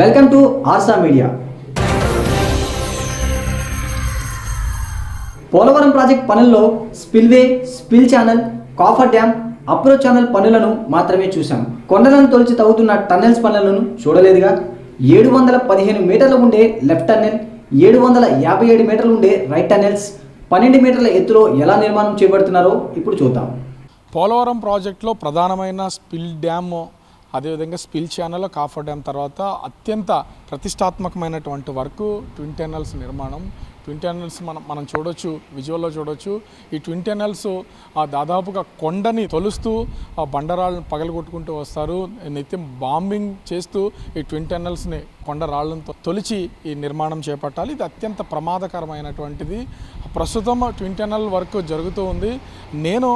Welcome to Arsa media. Polavaram project పనుల్లో spillway spill channel coffer dam approach channel పనులను మాత్రమే చూశాం. కొండలను తొలిచి తవ్వుతున్న టన్నెల్స్ పనులను చూడలేదుగా. ఏడు వందల పదిహేను మీటర్లు ఉండే లెఫ్ట్ టన్నెల్ ఏడు వందల యాభై ఏడు మీటర్లు ఉండే రైట్ టన్నెల్స్ పన్నెండు మీటర్ల ఎత్తులో ఎలా నిర్మాణం చేపడుతున్నారో ఇప్పుడు చూద్దాం. పోలవరం ప్రాజెక్టులో ప్రధానమైన స్పిల్ డ్యామ్ అదేవిధంగా స్పిల్ ఛానల్ కాఫర్ డ్యామ్ తర్వాత అత్యంత ప్రతిష్టాత్మకమైనటువంటి వర్క్ ట్విన్ టెనల్స్ నిర్మాణం ట్విన్ టెనల్స్ మనం మనం చూడొచ్చు విజువల్లో చూడొచ్చు. ఈ ట్విన్ టెనల్స్ దాదాపుగా కొండని తొలుస్తూ ఆ బండరాళ్ళను పగలగొట్టుకుంటూ వస్తారు. నిత్యం బాంబింగ్ చేస్తూ ఈ ట్విన్ టెనల్స్ని కొండ రాళ్ళను తొలిచి ఈ నిర్మాణం చేపట్టాలి. ఇది అత్యంత ప్రమాదకరమైనటువంటిది. ప్రస్తుతం ట్విన్ టెనల్ వర్క్ జరుగుతూ ఉంది. నేను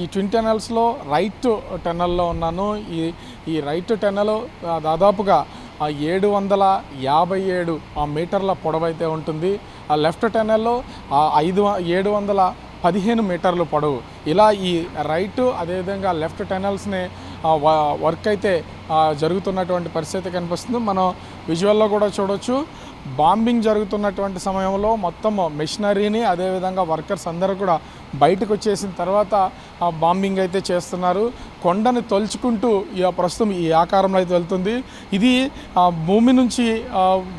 ఈ ట్విన్ టెనల్స్లో రైట్ టెనల్లో ఉన్నాను. ఈ ఈ రైట్ టెనల్ దాదాపుగా ఏడు వందల యాభై ఏడు మీటర్ల పొడవైతే ఉంటుంది. ఆ లెఫ్ట్ టెనల్లో ఐదు ఏడు వందల పదిహేను మీటర్లు పొడవు. ఇలా ఈ రైట్ అదేవిధంగా లెఫ్ట్ టెనల్స్ని వర్క్ అయితే జరుగుతున్నటువంటి పరిస్థితి కనిపిస్తుంది. మనం విజువల్లో కూడా చూడొచ్చు. బాంబింగ్ జరుగుతున్నటువంటి సమయంలో మొత్తం మెషినరీని అదేవిధంగా వర్కర్స్ అందరూ కూడా బయటకు వచ్చేసిన తర్వాత ఆ బాంబింగ్ అయితే చేస్తున్నారు. కొండని తొలుచుకుంటూ ప్రస్తుతం ఈ ఆకారంలో అయితే వెళ్తుంది. ఇది భూమి నుంచి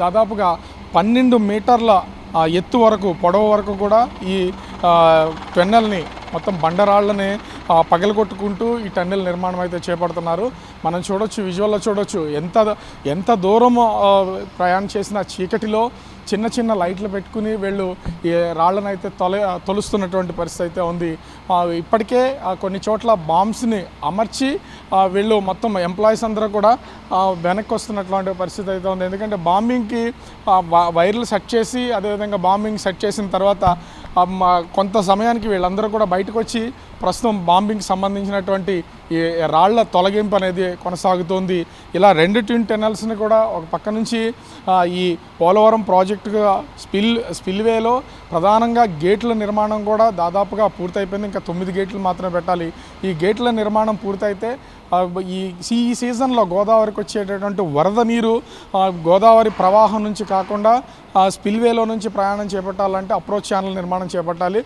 దాదాపుగా పన్నెండు మీటర్ల ఆ, ఎత్తు వరకు పొడవు వరకు కూడా ఈ టెన్నెల్ని మొత్తం బండరాళ్ళని పగలగొట్టుకుంటూ ఈ టన్నెల్ నిర్మాణం అయితే చేపడుతున్నారు. మనం చూడొచ్చు విజువల్లో చూడొచ్చు ఎంత ఎంత దూరం ప్రయాణం చేసిన చీకటిలో చిన్న చిన్న లైట్లు పెట్టుకుని వీళ్ళు రాళ్ళను అయితే తొల తొలుస్తున్నటువంటి పరిస్థితి అయితే ఉంది. ఇప్పటికే కొన్ని చోట్ల బాంబ్స్ని అమర్చి వీళ్ళు మొత్తం ఎంప్లాయీస్ అందరూ కూడా వెనక్కి వస్తున్నటువంటి పరిస్థితి అయితే ఉంది. ఎందుకంటే బాంబింగ్కి వ- వైర్లు సెట్ చేసి అదేవిధంగా బాంబింగ్ సెట్ చేసిన తర్వాత కొంత సమయానికి వీళ్ళందరూ కూడా బయటకు వచ్చి ప్రస్తుతం బాంబింగ్కి సంబంధించినటువంటి ఈ రాళ్ళ తొలగింపు అనేది కొనసాగుతోంది. ఇలా రెండు ట్విన్ టెనల్స్ని కూడా ఒక పక్క నుంచి ఈ పోలవరం ప్రాజెక్టుగా స్పిల్ స్పిల్వేలో ప్రధానంగా గేట్ల నిర్మాణం కూడా దాదాపుగా పూర్తయిపోయింది. ఇంకా తొమ్మిది గేట్లు మాత్రమే పెట్టాలి. ఈ గేట్ల నిర్మాణం పూర్తయితే ఈ ఈ సీజన్లో గోదావరికి వచ్చేటటువంటి వరద నీరు గోదావరి ప్రవాహం నుంచి కాకుండా ఆ, స్పిల్వేలో నుంచి ప్రయాణం చేపట్టాలంటే అప్రోచ్ ఛానల్ నిర్మాణం చేపట్టాలి.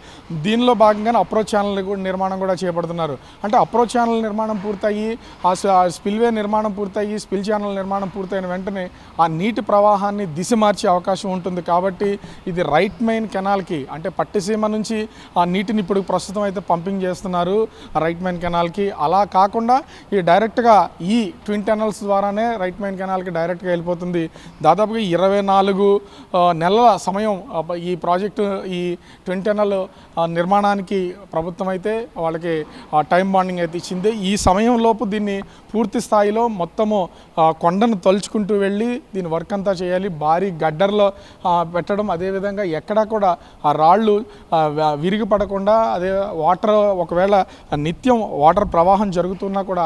దీనిలో భాగంగానే అప్రోచ్ ఛానల్ కూడా నిర్మాణం కూడా చేపడుతున్నారు. అంటే అప్రోచ్ ఛానల్ నిర్మాణం పూర్తయ్యి ఆ స్పిల్వే నిర్మాణం పూర్తయ్యి స్పిల్ ఛానల్ నిర్మాణం పూర్తయిన వెంటనే ఆ నీటి ప్రవాహాన్ని దిశ మార్చే అవకాశం ఉంటుంది. కాబట్టి ఇది రైట్ మెయిన్ కెనాల్కి అంటే పట్టిసీమ నుంచి ఆ నీటిని ఇప్పుడు ప్రస్తుతం అయితే పంపింగ్ చేస్తున్నారు రైట్ మెయిన్ కెనాల్కి. అలా కాకుండా ఈ డైరెక్ట్గా ఈ ట్విన్ టెనల్స్ ద్వారానే రైట్ మెయిన్ కెనాల్కి డైరెక్ట్గా వెళ్ళిపోతుంది. దాదాపుగా ఇరవై నాలుగు నెలల సమయం ఈ ప్రాజెక్టు ఈ ట్విన్ టెనల్ నిర్మాణానికి ప్రభుత్వం అయితే వాళ్ళకి టైం బాండింగ్ అయితే ఇచ్చింది. ఈ సమయంలోపు దీన్ని పూర్తి స్థాయిలో మొత్తము కొండను తలుచుకుంటూ వెళ్ళి దీని వర్క్ అంతా చేయాలి. భారీ గడ్డర్లో పెట్టడం అదేవిధంగా ఎక్కడా కూడా ఆ రాళ్ళు విరిగిపడకుండా విరిగి పడకుండా అదే వాటర్ ఒకవేళ నిత్యం వాటర్ ప్రవాహం జరుగుతున్నా కూడా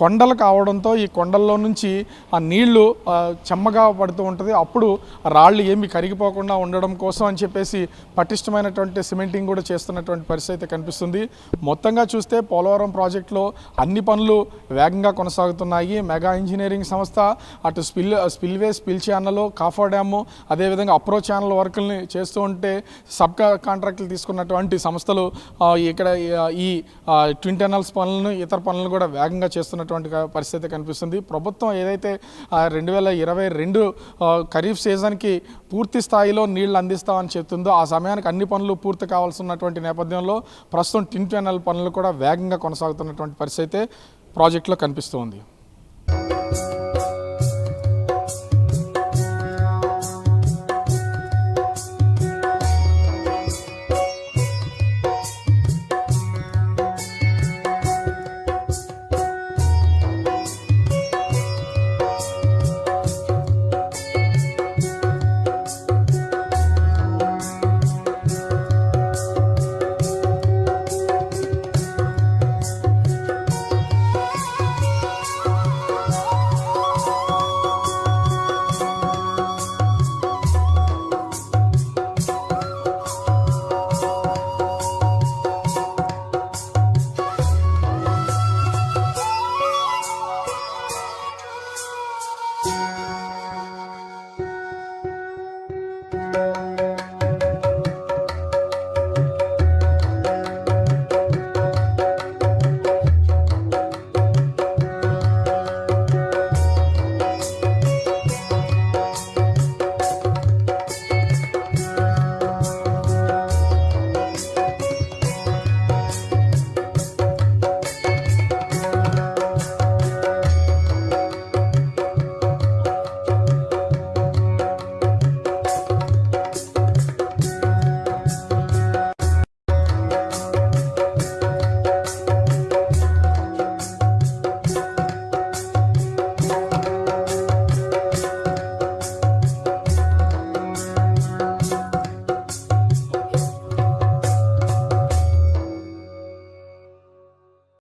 కొండలు కావడంతో ఈ కొండల్లో నుంచి ఆ నీళ్ళు చెమ్మగా పడుతూ ఉంటుంది. అప్పుడు రాళ్ళు ఏమి కరిగిపోకుండా ఉండడం కోసం అని చెప్పేసి పటిష్టమైనటువంటి సిమెంటింగ్ కూడా చేస్తున్నటువంటి పరిస్థితి అయితే కనిపిస్తుంది. మొత్తంగా చూస్తే పోలవరం ప్రాజెక్టులో అన్ని పనులు వేగంగా కొనసాగుతున్నాయి. మెగా ఇంజనీరింగ్ సంస్థ అటు spill spillway spill channel coffer dam అదేవిధంగా అప్రోచ్ ఛానల్ వర్కుల్ని చేస్తూ ఉంటే సబ్ కాంట్రాక్టులు తీసుకున్నటువంటి సంస్థలు ఇక్కడ ఈ ట్విన్ టెనల్స్ పనులను ఇతర పనులను కూడా వేగంగా చేస్తున్నటువంటి పరిస్థితి కనిపిస్తుంది. ప్రభుత్వం ఏదైతే రెండు వేల ఇరవై రెండు ఖరీఫ్ సీజన్కి పూర్తి స్థాయిలో నీళ్ళు అందిస్తామని చెప్తుందో ఆ సమయానికి అన్ని పనులు పూర్తి కావాల్సి ఉన్నటువంటి నేపథ్యంలో ప్రస్తుతం టిన్ టెనల్ పనులు కూడా వేగంగా కొనసాగుతున్నటువంటి పరిస్థితి అయితే ప్రాజెక్టులో కనిపిస్తుంది